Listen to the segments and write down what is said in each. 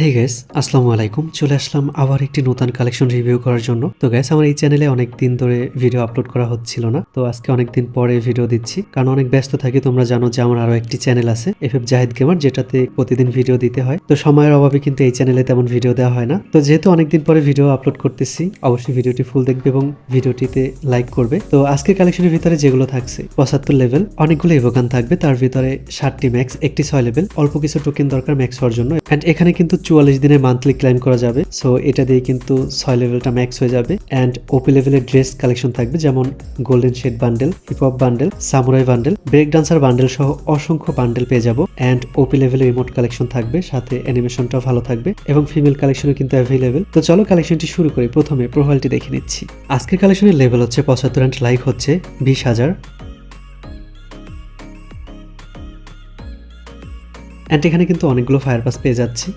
হে gas আসসালামু আলাইকুম। চলে আসলাম আবার একটি নতুন কালেকশন রিভিউ করার জন্য। তো গ্যাস আমার এই চ্যানেলে অনেক দিন ধরে ভিডিও আপলোড করা হচ্ছিল না। তো আজকে অনেক দিন পরে ভিডিও দিচ্ছি। কারণ অনেক ব্যস্ত থাকি, তোমরা জানো যে আমার আরও একটি চ্যানেল আছে এফ এফ জাহিদ গেমার যেটাতে প্রতিদিন ভিডিও দিতে হয়। তো সময়ের অভাবে কিন্তু এই চ্যানেলে তেমন ভিডিও দেওয়া হয় না। তো যেহেতু অনেকদিন পরে ভিডিও আপলোড করতেছি, অবশ্যই ভিডিওটি ফুল দেখবে এবং ভিডিওটিতে লাইক করবে। তো আজকের কালেকশনের ভিতরে যেগুলো থাকছে, পঁচাত্তর লেভেল অনেকগুলো এভোগান থাকবে। তার ভিতরে ষাটটি ম্যাক্স একটি ছয় লেভেল অল্প কিছু টোকেন দরকার ম্যাক্স হওয়ার জন্য। অ্যান্ড এখানে কিন্তু চুয়াল্লিশ দিনের মান্থলি ক্লাইম করা যাবে। সো এটা দিয়ে কিন্তু ছয় লেভেলটা ম্যাক্স হয়ে যাবে। অ্যান্ড ওপি লেভেলের ড্রেস কালেকশন থাকবে, যেমন golden shade bundle hip hop bundle samurai bundle break dancer bundle সহ অসংখ্য বান্ডেল পেয়ে যাব। অ্যান্ড ওপি লেভেলের রিমোট কালেকশন থাকবে, সাথে অ্যানিমেশনটাও ভালো থাকবে এবং ফিমেল কালেকশনও কিন্তু অ্যাভেলেবেল তো চলো কালেকশনটি শুরু করি, প্রথমে প্রোফাইলটি দেখে নিচ্ছি। আজকের কালেকশনের লেভেল হচ্ছে পঁচাত্তর অ্যান্ড লাইক হচ্ছে বিশ হাজার। অ্যান্ড এখানে কিন্তু অনেকগুলো ফায়ার পাস পেয়ে যাচ্ছি।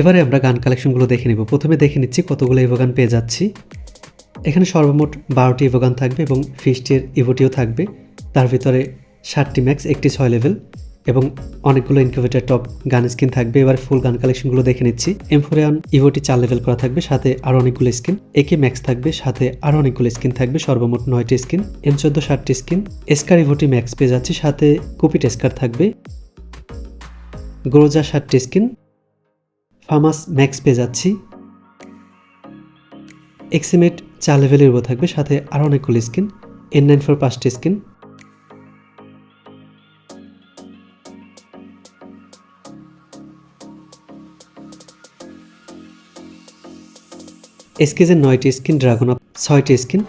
এবারে আমরা গান কালেকশনগুলো দেখে নেব। প্রথমে দেখে নিচ্ছি কতগুলো ইভোগান পেয়ে যাচ্ছি। এখানে সর্বমোট বারোটি ইভোগান থাকবে এবং ফিস্টের ইভোটিও থাকবে। তার ভিতরে ষাটটি ম্যাক্স, একটি ছয় লেভেল এবং অনেকগুলো ইনকিউবেটার টপ গান স্কিন থাকবে। এবার ফুল গান কালেকশনগুলো দেখে নিচ্ছি। এমফোরিয়ান ইভোটি চার লেভেল করা থাকবে, সাথে আরও অনেকগুলো স্কিন একে ম্যাক্স থাকবে, সাথে আরও অনেকগুলো স্কিন থাকবে, সর্বমোট নয়টি স্কিন এম চোদ্দ ষাটটি স্কিন এসকার ইভোটি ম্যাক্স পেয়ে যাচ্ছি, সাথে কুপিট এসকার থাকবে। গ্রোজা ষাটটি স্কিন ফার্মাস ম্যাক্স পেয়ে যাচ্ছি। এক্সিমেট চার লেভেলের উপর থাকবে, সাথে আরও অনেকগুলো স্কিন এন নাইন ফোর পাঁচটি স্কিন এসকেজের নয়টি স্কিন ড্রাগন আপ ছয়টি স্কিন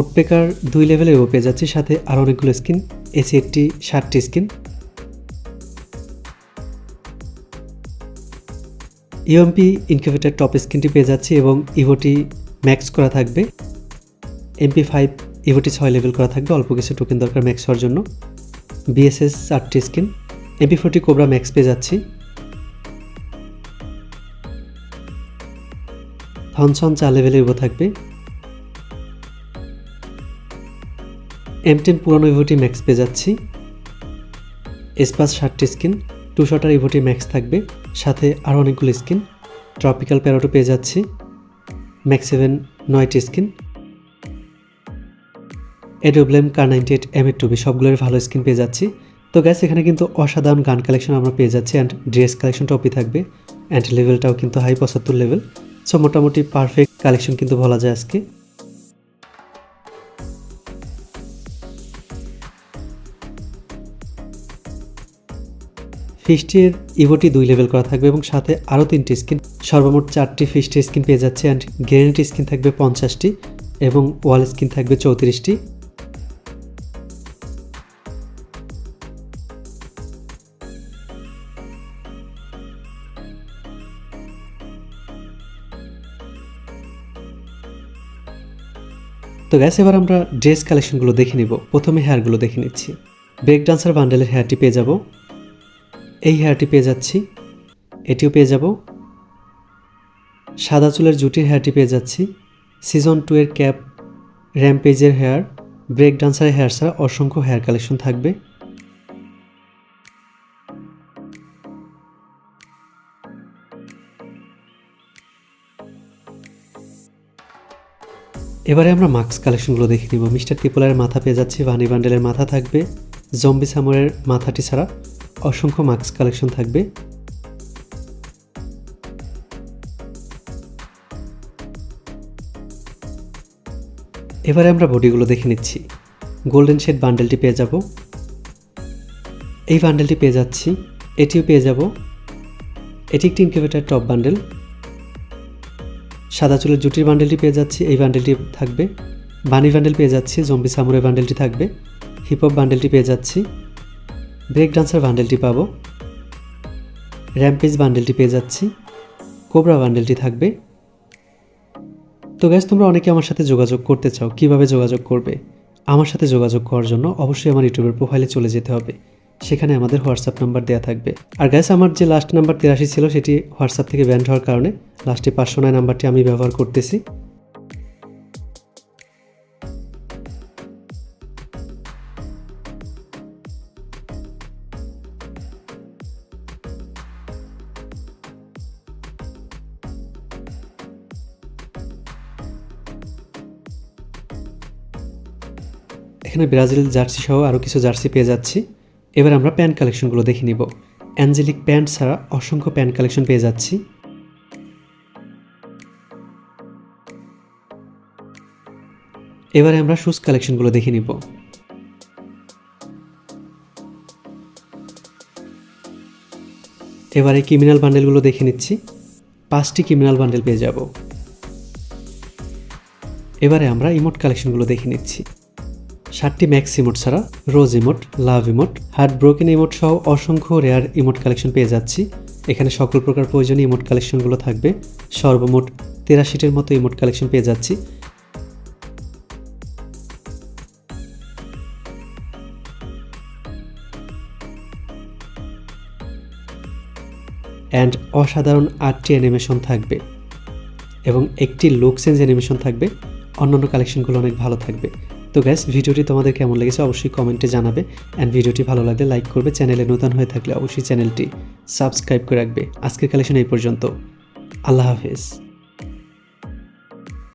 উডপেকার দুই লেভেলের উপর পেয়ে যাচ্ছি, সাথে আরও অনেকগুলো স্কিন এসি একটি ষাটটি স্কিন ইউএমপি ইনকিউবেটার টপ স্ক্রিনটি পেয়ে যাচ্ছি এবং ইভোটি ম্যাক্স করা থাকবে। এমপি ফাইভ ইভোটি ছয় লেভেল করা থাকবে, অল্প কিছু টোকেন দরকার ম্যাক্স হওয়ার জন্য। বিএসএস চারটি skin MP forty cobra max পেয়ে যাচ্ছি। থনসন চার লেভেলের ইভো থাকবে। এম টেন পুরানো ইভোটি ম্যাক্স পেয়ে যাচ্ছি। এসপাস ষাটটি স্কিন টু শটার ইভোটি ম্যাক্স থাকবে, সাথে আরও অনেকগুলো স্কিন। ট্রপিক্যাল প্যারোটো পেয়ে যাচ্ছি, ম্যাক্স সেভেন নয়টি স্কিন। এডোব্লেম, কার নাইনটি এইট, এম এর টুবি সবগুলোর ভালো স্কিন পেয়ে যাচ্ছি। তো গ্যাস এখানে কিন্তু অসাধারণ গান কালেকশন আমরা পেয়ে যাচ্ছি অ্যান্ড ড্রেস কালেকশন টপি থাকবে অ্যান্ড লেভেলটাও কিন্তু হাই পঁচাত্তর লেভেল সো মোটামুটি পারফেক্ট কালেকশন কিন্তু বলা যায় আজকে। ফিস্টের ইভোটি দুই লেভেল করা থাকবে এবং সাথে আরও তিনটি স্কিন, সর্বমোট চারটি ফিস্টের স্কিন পেয়ে যাচ্ছে অ্যান্ড গ্রেনেড স্কিন থাকবে পঞ্চাশটি এবং ওয়াল স্কিন থাকবে চৌত্রিশটি। তো গ্যাস এবার আমরা ড্রেস কালেকশনগুলো দেখে নিব। প্রথমে হেয়ারগুলো দেখে নিচ্ছি। ব্রেক ডান্সার বান্ডেলের হেয়ারটি পেয়ে যাব। এই হেয়ারটি পেয়ে যাচ্ছি। এটিও পেয়ে যাব। সাদা চুলের জুটির হেয়ারটি পেয়ে যাচ্ছি। সিজন টু এর ক্যাপ র্যাম্পেজের হেয়ার ব্রেক ডান্সারের হেয়ার ছাড়া অসংখ্য হেয়ার কালেকশন থাকবে। এবারে আমরা মাস্ক কালেকশনগুলো দেখে নিব। মিস্টার ত্রিপুলারের মাথা পেয়ে যাচ্ছি। ভানি বান্ডেলের মাথা থাকবে। জম্বি সামরের মাথাটি ছাড়া অসংখ্য মাস্ক কালেকশন থাকবে। এবারে আমরা বডিগুলো দেখে নিচ্ছি। গোল্ডেন শেড বান্ডেলটি পেয়ে যাব। এই বান্ডেলটি পেয়ে যাচ্ছি। এটিও পেয়ে যাব। এটি একটি ইনকিউবেটার টপ বান্ডেল সাদা চুলের জুটির বান্ডেলটি পেয়ে যাচ্ছি। এই বান্ডেলটি থাকবে। বানি বান্ডেল পেয়ে যাচ্ছি। জম্বি সামুরে বান্ডেলটি থাকবে। হিপ হপ বান্ডেলটি পেয়ে যাচ্ছি। ব্রেক ডান্সার বান্ডেলটি পাবো। র্যাম্পেজ বান্ডেলটি পেয়ে যাচ্ছি। কোবরা বান্ডেলটি থাকবে। তো গ্যাস তোমরা অনেকে আমার সাথে যোগাযোগ করতে চাও, কীভাবে যোগাযোগ করবে? আমার সাথে যোগাযোগ করার জন্য অবশ্যই আমার ইউটিউবের প্রোফাইলে চলে যেতে হবে। সেখানে আমাদের হোয়াটসঅ্যাপ নাম্বার দেওয়া থাকবে। আর গ্যাস আমার যে লাস্ট নাম্বার তিরাশি ছিল, সেটি হোয়াটসঅ্যাপ থেকে ব্যান্ড হওয়ার কারণে লাস্টে পাঁচশো নয় নাম্বারটি আমি ব্যবহার করতেছি। এখানে ব্রাজিল জার্সি সহ আরও কিছু জার্সি পেয়ে যাচ্ছি। এবার আমরা প্যান্ট কালেকশনগুলো দেখে নিব। অ্যাঞ্জেলিক প্যান্ট ছাড়া অসংখ্য প্যান্ট কালেকশন পেয়ে যাচ্ছি। এবারে আমরা শুজ কালেকশনগুলো দেখে নিব। এবারে ক্রিমিনাল বান্ডেলগুলো দেখে নিচ্ছি। পাঁচটি ক্রিমিনাল বান্ডেল পেয়ে যাব। এবারে আমরা ইমোট কালেকশনগুলো দেখে নিচ্ছি। সাতটি ম্যাক্স ইমোট ছাড়া rose emote, love emote heart broken emote সহ অসংখ্য রেয়ার ইমোট কালেকশন পেয়ে যাচ্ছি। এখানে সকল প্রকার প্রয়োজনীয় ইমোট কালেকশনগুলো থাকবে। সর্বমোট তেরাশিটির মতো ইমোট কালেকশন পেয়ে যাচ্ছি। অ্যান্ড অসাধারণ আটটি অ্যানিমেশন থাকবে এবং একটি লুক চেঞ্জ অ্যানিমেশন থাকবে। অন্যান্য কালেকশনগুলো অনেক ভালো থাকবে। তো গ্যাস ভিডিওটি তোমাদের কেমন লেগেছে অবশ্যই কমেন্টে জানাবে। অ্যান্ড ভিডিওটি ভালো লাগলে লাইক করবে চ্যানেলে নতুন হয়ে থাকলে অবশ্যই চ্যানেলটি সাবস্ক্রাইব করে রাখবে। আজকের কালেকশন এই পর্যন্ত। আল্লাহ হাফেজ।